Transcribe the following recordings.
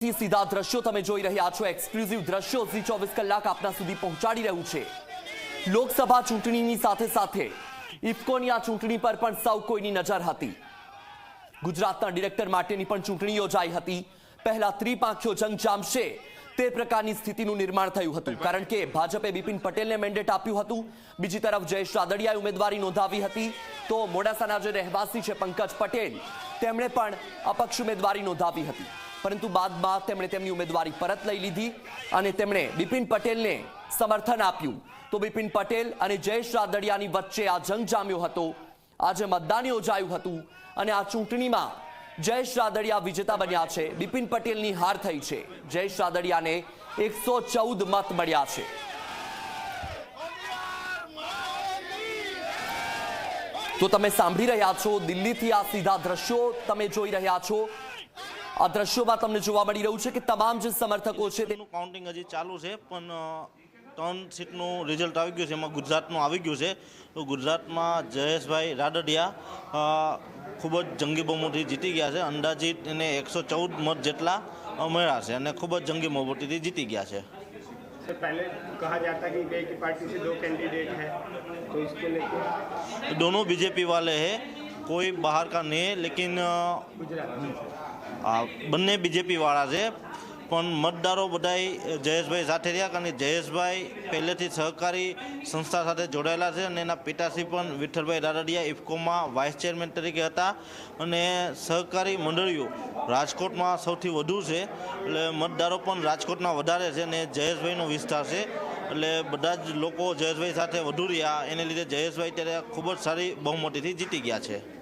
સીધા દ્રશ્યો તમે જોઈ રહ્યા છો. એક્સક્લુઝિવ દ્રશ્યો ઝી ચોવીસ કલાક આપના સુધી પહોંચાડી રહ્યું છે. લોકસભા ચૂંટણીની સાથે સાથે ઇફકોની આ ચૂંટણી પર પણ સૌ કોઈની નજર હતી. ગુજરાતના ડિરેક્ટર માટેની પણ ચૂંટણી યોજાઈ હતી. પહેલા ત્રિપાંખ્યો જંગ જામશે તે પ્રકારની સ્થિતિનું નિર્માણ થયું હતું. કારણ કે ભાજપે બિપિન પટેલને મેન્ડેટ આપ્યું હતું. બીજી તરફ જયેશ રાદડિયાએ ઉમેદવારી નોંધાવી હતી. તો મોડાસાના જે રહેવાસી છે પંકજ પટેલ, તેમણે પણ અપક્ષ ઉમેદવારી નોંધાવી હતી. પરંતુ બાદમાં તેમણે તેમની ઉમેદવારી પરત લઈ લીધી અને તેમણે બિપિન પટેલને સમર્થન આપ્યું. તો બિપિન પટેલ અને જયેશ રાદડિયાની વચ્ચે આ જંગ જામ્યો હતો. આજે મતદાન યોજાયું હતું અને આ ચૂંટણીમાં જયેશ રાદડિયા વિજેતા બન્યા છે. બિપિન પટેલની હાર થઈ છે. જયેશ રાદડિયાને એકસો ચૌદ મત મળ્યા છે. તો તમે સાંભળી રહ્યા છો દિલ્હીથી આ સીધા દ્રશ્યો તમે જોઈ રહ્યા છો. આ દ્રશ્યોમાં તમને જોવા મળી રહ્યું છે કે તમામ જે સમર્થકો છે તે તેનું કાઉન્ટિંગ હજી ચાલુ છે પણ અ, ત્રણ સીટનું રિઝલ્ટ આવી ગયું છે એમાં ગુજરાતનું આવી ગયું છે તો ગુજરાતમાં જયેશભાઈ રાડડિયા અ, ખૂબ જ જંગી બહુમતીથી જીતી ગયા છે અંદાજિત એને એકસો ચૌદ મત જેટલા અ, મળ્યા છે અને ખૂબ જ જંગી બહુમતીથી જીતી ગયા છે से पहले कहा जाता कि एक ही पार्टी से दो कैंडिडेट है तो इसको लेकर दोनों बीजेपी वाले हैं कोई बाहर का नहीं है लेकिन अ, આ બંને બીજેપી વાળા છે. પણ મતદારો બધાય જયેશભાઈ સાથે રહ્યા કારણ કે જયેશભાઈ પહેલેથી સહકારી સંસ્થા સાથે જોડાયેલા છે અને એના પિતાશ્રી પણ વિઠ્ઠલભાઈ રાદડિયા ઇફકોમાં વાઇસ ચેરમેન તરીકે હતા. અને સહકારી મંડળીઓ રાજકોટમાં સૌથી વધુ છે. એટલે મતદારો પણ રાજકોટના વધારે છે અને જયેશભાઈનો વિસ્તાર છે. એટલે બધા જ લોકો જયેશભાઈ સાથે વધુ રહ્યા. એને લીધે જયેશભાઈ ત્યારે ખૂબ જ સારી બહુમતીથી જીતી ગયા છે.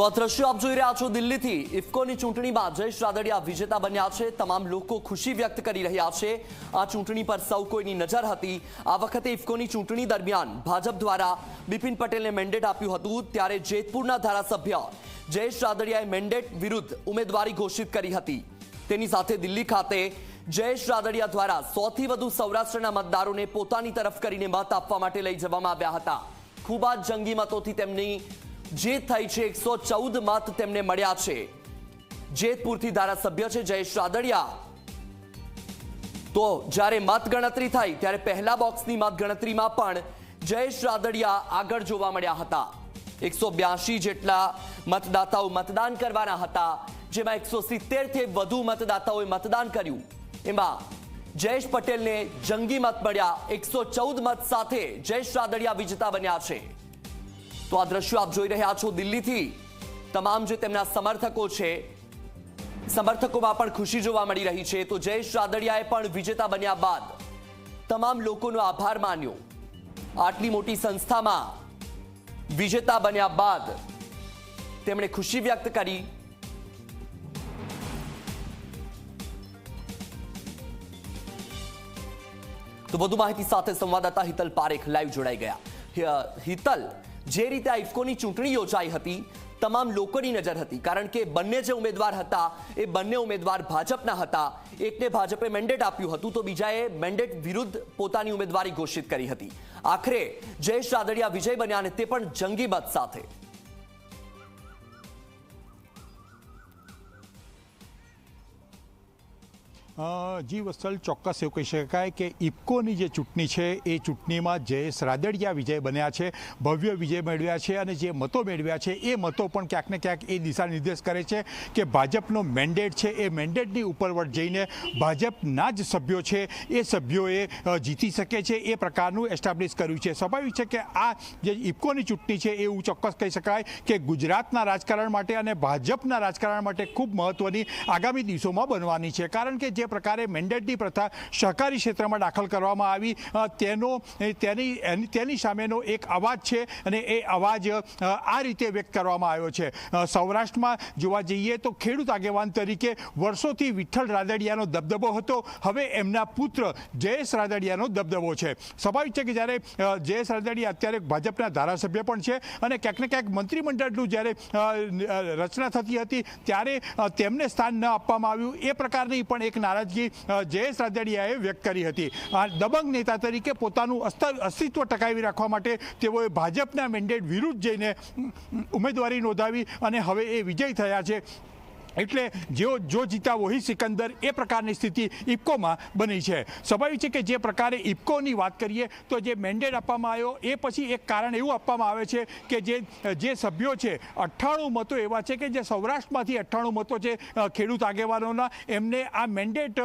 તો આપ જોઈ રહ્યા છો દિલ્હીથી. ઇફકોની ચૂંટણીમાં જયેશ રાદડિયા વિજેતા બન્યા છે. તમામ લોકો ખુશી વ્યક્ત કરી રહ્યા છે. આ ચૂંટણી પર સૌ કોઈની નજર હતી. આ વખતે ઇફકોની ચૂંટણી દરમિયાન ભાજપ દ્વારા બિપિન પટેલને મેન્ડેટ આપ્યું હતું. ત્યારે જેતપુરના ધારાસભ્ય જયેશ રાદડિયાએ મેન્ડેટ વિરુદ્ધ ઉમેદવારી ઘોષિત કરી હતી. તેની સાથે દિલ્હી ખાતે જયેશ રાદડિયા દ્વારા સૌથી વધુ સૌરાષ્ટ્રના મતદારોને પોતાની તરફ કરીને મત આપવા માટે લઈ જવામાં આવ્યા હતા. ખૂબ જ જંગી મતોથી તેમની જીત થઈ છે એકસો ચૌદ મત તેમને મળ્યા છે. જેતપુરથી ધારાસભ્ય છે જયેશ રાદડિયા. તો જ્યારે મતગણતરી થાય ત્યારે પહેલા બોક્સની મતગણતરીમાં પણ જયેશ રાદડિયા આગળ જોવા મળ્યા હતા. એકસો જેટલા મતદાતાઓ મતદાન કરવાના હતા, જેમાં એકસો સિત્તેરથી વધુ મતદાતાઓએ મતદાન કર્યું. એમાં જયેશ પટેલને જંગી મત મળ્યા. એકસો મત સાથે જયેશ રાદડિયા વિજેતા બન્યા છે. તો આ દ્રશ્યો આપ જોઈ રહ્યા છો દિલ્હીથી. તમામ જે તેમના સમર્થકો છે, સમર્થકોમાં પણ ખુશી જોવા મળી રહી છે. તો જયેશ રાદડિયાએ પણ વિજેતા બન્યા બાદ તમામ લોકોનો આભાર માન્યો. આટલી મોટી સંસ્થામાં વિજેતા બન્યા બાદ તેમણે ખુશી વ્યક્ત કરી. તો વધુ માહિતી સાથે સંવાદદાતા હિતલ પારેખ લાઈવ જોડાઈ ગયા. હિતલ જે રીતે આઇફકોની ચૂંટણી યોજાઈ હતી, તમામ લોકોની નજર હતી. કારણ કે બંને જે ઉમેદવાર હતા, એ બંને ઉમેદવાર ભાજપના હતા. એકને ભાજપે મેન્ડેટ આપ્યું હતું તો બીજાએ મેન્ડેટ વિરુદ્ધ પોતાની ઉમેદવારી ઘોષિત કરી હતી. આખરે જયેશ રાદડિયા વિજય બન્યા અને તે પણ જંગી મત સાથે. જી વત્સલ, ચોક્કસ એવું કહી શકાય કે ઇફકોની જે ચૂંટણી છે, એ ચૂંટણીમાં જયેશ રાદડિયા વિજય બન્યા છે, ભવ્ય વિજય મેળવ્યા છે અને જે મતો મેળવ્યા છે, એ મતો પણ ક્યાંક ને ક્યાંક એ દિશા નિર્દેશ કરે છે કે ભાજપનો મેન્ડેટ છે, એ મેન્ડેટની ઉપરવટ જઈને ભાજપના જ સભ્યો છે, એ સભ્યોએ જીતી શકે છે, એ પ્રકારનું એસ્ટાબ્લિશ કર્યું છે. સ્વાભાવિક છે કે આ જે ઇફકોની ચૂંટણી છે, એવું ચોક્કસ કહી શકાય કે ગુજરાતના રાજકારણ માટે અને ભાજપના રાજકારણ માટે ખૂબ મહત્ત્વની આગામી દિવસોમાં બનવાની છે. કારણ કે જે પ્રકારે મેન્ડેટની પ્રથા સહકારી ક્ષેત્રમાં દાખલ કરવામાં આવી તેનો તેની તેની સામેનો એક અવાજ છે અને એ અવાજ આ રીતે વ્યક્ત કરવામાં આવ્યો છે. સૌરાષ્ટ્રમાં જોવા જઈએ તો ખેડૂત આગેવાન તરીકે વર્ષોથી વિઠ્ઠલ રાદડિયાનો દબદબો હતો. હવે એમના પુત્ર જયેશ રાદડિયાનો દબદબો છે. સ્વાભાવિક છે કે જ્યારે જયેશ રાદડિયા અત્યારે ભાજપના ધારાસભ્ય પણ છે અને ક્યાંક ને ક્યાંક મંત્રીમંડળનું જ્યારે રચના થતી હતી, ત્યારે તેમને સ્થાન ન આપવામાં આવ્યું. એ પ્રકારની પણ એક નારાજગી જયેશ રાદડિયાએ વ્યક્ત કરી હતી. દબંગ નેતા તરીકે પોતાનું અસ્ત- અસ્તિત્વ ટકાવી રાખવા માટે તેઓએ ભાજપના મેન્ડેટ વિરુદ્ધ જઈને ઉમેદવારી નોંધાવી અને હવે એ વિજય થયા છે. એટલે જેઓ જો જીતા વોહી સિકંદર, એ પ્રકારની સ્થિતિ ઇફકોમાં બની છે. સ્વાભાવિક છે કે જે પ્રકારે ઇફકોની વાત કરીએ, તો જે મેન્ડેટ આપવામાં આવ્યો, એ પછી એક કારણ એવું આપવામાં આવે છે કે જે જે સભ્યો છે, અઠ્ઠાણું મતો એવા છે કે જે સૌરાષ્ટ્રમાંથી અઠ્ઠાણું મતો છે ખેડૂત આગેવાનોના, એમને આ મેન્ડેટ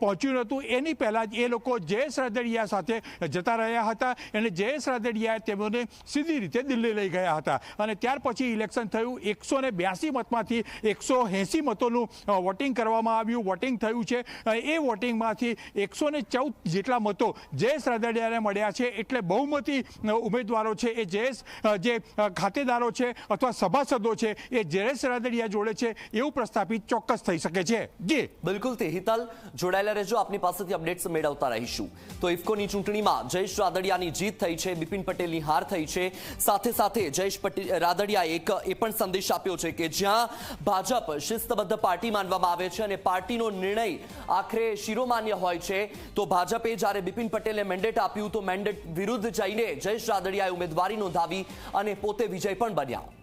પહોંચ્યું નહોતું. એની પહેલાં જ એ લોકો જયેશ રાદડિયા સાથે જતા રહ્યા હતા અને જયેશ રાદડિયાએ તેમને સીધી રીતે દિલ્હી લઈ ગયા હતા. અને ત્યાર પછી ઇલેક્શન થયું. એકસો ને બ્યાસી મતમાંથી એકસો એંસી મતોનું વોટિંગ કરવામાં આવ્યું વોટિંગ થયું છે. એ વોટિંગમાંથી એકસો ને ચૌદ જેટલા મતો જયેશ રાદડિયાને મળ્યા છે એટલે બહુમતી ઉમેદવારો છે. એ જયેશ જે ખાતેદારો છે અથવા સભાસદો છે, એ જયેશ રાદડિયા જોડે છે એવું પ્રસ્થાપિત ચોક્કસ થઈ શકે છે. જી. બિલકુલ, તે હિતલ જોડાયેલા રહેજો. આપની પાસેથી અપડેટ્સ મેળવતા રહીશું. તો ઇફકોની ચૂંટણીમાં જયેશ રાદડિયાની જીત થઈ છે, બિપિન પટેલની હાર થઈ છે. સાથે સાથે જયેશ રાદડિયાએ એક, એ પણ સંદેશ આપ્યો છે કે જ્યાં ભાજપ શિસ્તબદ્ધ પાર્ટી માનવામાં આવે છે અને પાર્ટીનો નિર્ણય આખરે શિરોમાન્ય હોય છે. તો ભાજપે જ્યારે બિપિન પટેલને મેન્ડેટ આપ્યું, તો મેન્ડેટ વિરુદ્ધ જઈને જયેશ રાદડિયાએ ઉમેદવારી નોંધાવી અને પોતે વિજય પણ બન્યા.